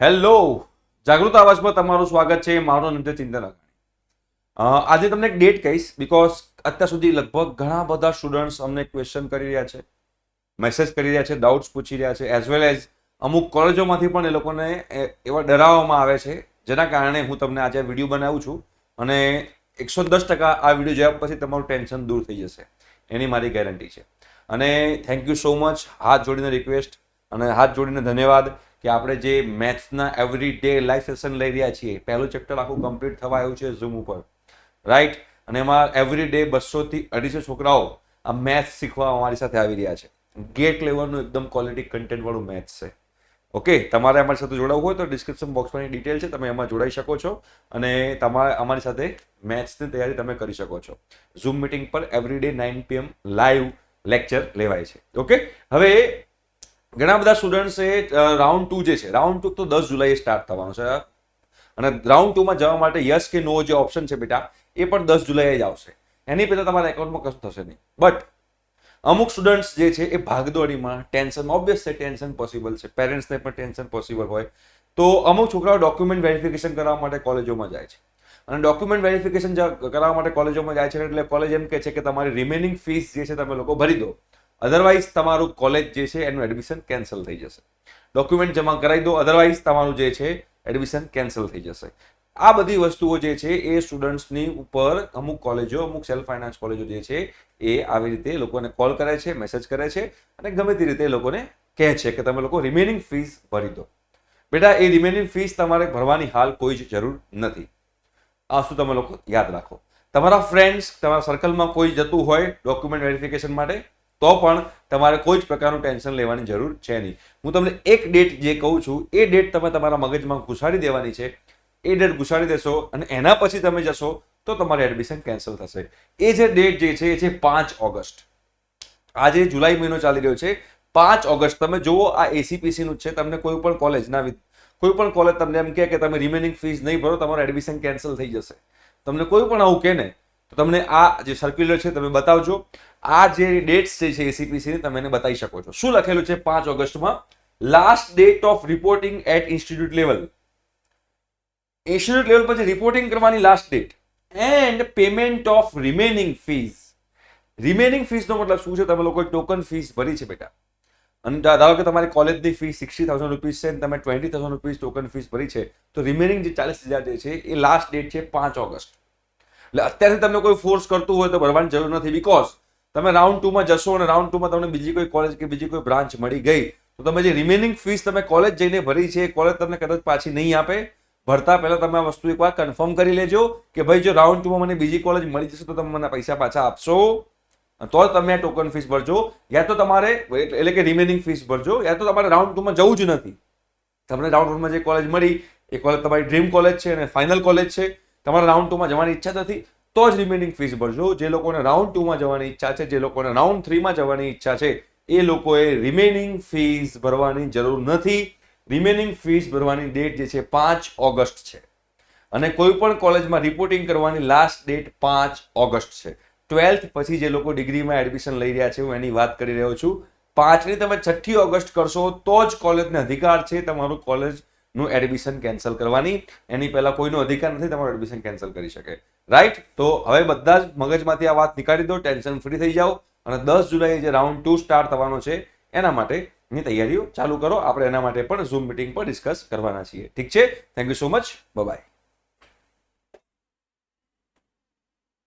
Hello. જાગૃત આવાજમાં તમારું સ્વાગત છે. મારું નામ છે ચિંતન અગાણી આજે તમને એક ડેટ કહીશ બિકોઝ અત્યાર સુધી લગભગ ઘણા બધા સ્ટુડન્ટ્સ અમને ક્વેશ્ચન કરી રહ્યા છે મેસેજ કરી રહ્યા છે ડાઉટ્સ પૂછી રહ્યા છે એઝ વેલ એઝ અમુક કોલેજોમાંથી પણ એ લોકોને એવા ડરાવવામાં આવે છે, જેના કારણે હું તમને આજે વીડિયો બનાવું છું અને એકસો દસ ટકા આ વીડિયો જોયા પછી તમારું ટેન્શન દૂર થઈ જશે. એની મારી ગેરંટી છે. અને થેન્ક યુ સો મચ હાથ જોડીને રિક્વેસ્ટ અને હાથ જોડીને ધન્યવાદ. કે આપણે જે મેથ્સના એવરી ડે લાઈવ સેશન લઈ રહ્યા છીએ, પહેલું ચેપ્ટર આખું કમ્પ્લીટ થવા આવ્યું છે ઝૂમ ઉપર. રાઈટ અને એમાં એવરી ડે બસોથી અઢીસો છોકરાઓ આ મેથ્સ શીખવા અમારી સાથે આવી રહ્યા છે. ગેટ લેવલનું એકદમ ક્વોલિટી કન્ટેન્ટવાળું મેથ્સ છે. ઓકે તમારે અમારી સાથે જોડાવવું હોય તો ડિસ્ક્રિપ્શન બોક્સમાં ડિટેલ છે, તમે એમાં જોડાઈ શકો છો. અને તમારે અમારી સાથે મેથ્સની તૈયારી તમે કરી શકો છો. ઝૂમ મિટિંગ પર every day nine PM live lecture લેવાય છે. ઓકે હવે ઘણા બધા સ્ટુડન્ટ્સે રાઉન્ડ ટુ જે છે રાઉન્ડ ટુ તો દસ જુલાઈએ સ્ટાર્ટ થવાનું છે. અને રાઉન્ડ ટુમાં જવા માટે યસ કે નો જે ઓપ્શન છે બેટા, એ પણ દસ જુલાઈએ જ આવશે. એની પહેલાં તમારા એકાઉન્ટમાં કશું થશે નહીં. બટ અમુક સ્ટુડન્ટ્સ જે છે એ ભાગદોડીમાં ટેન્શન ઓબ્વિયસ છે ટેન્શન પોસિબલ છે પેરેન્ટ્સને પણ ટેન્શન પોસિબલ હોય. તો અમુક છોકરાઓ ડોક્યુમેન્ટ વેરિફિકેશન કરવા માટે કોલેજોમાં જાય છે. અને ડોક્યુમેન્ટ વેરિફિકેશન કરાવવા માટે કોલેજોમાં જાય છે. એટલે કોલેજ એમ કહે છે કે તમારી રિમેનિંગ ફીસ જે છે તમે લોકો ભરી દો. અધરવાઇઝ તમારું કોલેજ જે છે, એનું એડમિશન કેન્સલ થઈ જશે. ડોક્યુમેન્ટ જમા કરાવી દો અધરવાઇઝ તમારું જે છે એડમિશન કેન્સલ થઈ જશે. આ બધી વસ્તુઓ જે છે, એ સ્ટુડન્ટ્સની ઉપર અમુક કોલેજો અમુક સેલ્ફ ફાઇનાન્સ કોલેજો જે છે, એ આવી રીતે લોકોને કોલ કરે છે મેસેજ કરે છે, અને ગમે તે રીતે લોકોને કહે છે કે તમે લોકો રિમેનિંગ ફીસ ભરી દો. બેટા, એ રિમેનિંગ ફીસ તમારે ભરવાની હાલ કોઈ જ જરૂર નથી. આ શું તમે લોકો યાદ રાખો. તમારા ફ્રેન્ડ્સ તમારા સર્કલમાં કોઈ જતું હોય ડોક્યુમેન્ટ વેરિફિકેશન માટે તો પણ તમારે કોઈ જ પ્રકારનું ટેન્શન લેવાની જરૂર છે નહીં. હું તમને એક ડેટ જે કહું છું, એ ડેટ તમે તમારા મગજમાં ઘુસાડી દેવાની છે. એ ડેટ ઘુસાડી દેશો અને એના પછી તમે જશો તો તમારે એડમિશન કેન્સલ થશે. એ જે ડેટ જે છે, એ છે પાંચ ઓગસ્ટ. આજે જુલાઈ મહિનો ચાલી રહ્યો છે. પાંચ ઓગસ્ટ તમે જુઓ, આ એસીપીસીનું છે. તમને કોઈ પણ કોલેજના કોઈ પણ કોલેજ તમને એમ કહે કે તમે રિમેનિંગ ફીસ નહીં ભરો, તમારું એડમિશન કેન્સલ થઈ જશે. તમને કોઈ પણ આવું કહે ને, તો તમને આ જે સર્ક્યુલર છે, તમે બતાવજો. આ જે ડેટ્સ જે છે એસીપીસીની તમે એને બતાવી શકો છો. શું લખેલું છે પાંચ ઓગસ્ટમાં? Last date of reporting at institute level institute level પછી રિપોર્ટિંગ કરવાની last date and payment of remaining fees remaining ફીઝનો મતલબ શું છે? તમે લોકો ટોકન ફીસ ભરી છે બેટા. અને ધારો કે તમારી કોલેજની ફી સિક્સટી થાઉઝન્ડ રૂપીઝ છે અને તમે twenty thousand rupees token fees ભરી છે, તો રિમેનિંગ જે ચાલીસ હજાર જે છે એ લાસ્ટ ડેટ છે પાંચ ઓગસ્ટ. એટલે અત્યારથી તમને કોઈ ફોર્સ કરતું હોય તો ભરવાની જરૂર નથી બીકોઝ તમે રાઉન્ડ ટુમાં જશો અને રાઉન્ડ ટુમાં તમને બીજી કોઈ કોલેજ કે બીજી કોઈ બ્રાન્ચ મળી ગઈ, તો તમે જે રિમેનિંગ ફીસ તમે કોલેજ જઈને ભરી છે, એ કોલેજ તમને કદાચ પાછી નહીં આપે. ભરતા પહેલા તમે આ વસ્તુ એકવાર કન્ફર્મ કરી લેજો કે ભાઈ જો રાઉન્ડ ટુમાં મને બીજી કોલેજ મળી જશે તો તમે મને પૈસા પાછા આપશો. તો તમે આ ટોકન ફીસ ભરજો. યા તો તમારે, એટલે કે રિમેનિંગ ફીસ ભરજો. યા તો તમારે રાઉન્ડ ટુમાં જવું જ નથી. તમને રાઉન્ડ વનમાં જે કોલેજ મળી, એ કોલેજ તમારી ડ્રીમ કોલેજ છે અને ફાઇનલ કોલેજ છે. તમારે રાઉન્ડ ટુમાં જવાની ઈચ્છા નથી. તો જ રિમેનિંગ ફીસ ભરજો. જે લોકોને રાઉન્ડ ટુમાં જવાની ઈચ્છા છે, જે લોકોને રાઉન્ડ થ્રીમાં જવાની ઈચ્છા છે, એ લોકોએ રિમેનિંગ ફીસ ભરવાની જરૂર નથી. રિમેનિંગ ફીસ ભરવાની ડેટ જે છે પાંચ ઓગસ્ટ છે. અને કોઈ પણ કોલેજમાં રિપોર્ટિંગ કરવાની લાસ્ટ ડેટ પાંચ ઓગસ્ટ છે. ટ્વેલ્થ પછી જે લોકો ડિગ્રીમાં એડમિશન લઈ રહ્યા છે, હું એની વાત કરી રહ્યો છું. પાંચની તમે છઠ્ઠી ઓગસ્ટ કરશો, તો જ કોલેજને અધિકાર છે તમારું કોલેજનું એડમિશન કેન્સલ કરવાની. એની પહેલાં કોઈનો અધિકાર નથી, તમારું એડમિશન કેન્સલ કરી શકે. રાઈટ તો હવે બધા જ મગજમાંથી આ વાત નીકાળી દો, ટેન્શન ફ્રી થઈ જાઓ અને દસ જુલાઈએ જે રાઉન્ડ ટુ સ્ટાર્ટ થવાનો છે, એના માટેની તૈયારીઓ ચાલુ કરો. આપણે એના માટે પણ ઝૂમ મિટિંગ પર ડિસ્કસ કરવાના છીએ. ઠીક છે? Thank you so much bye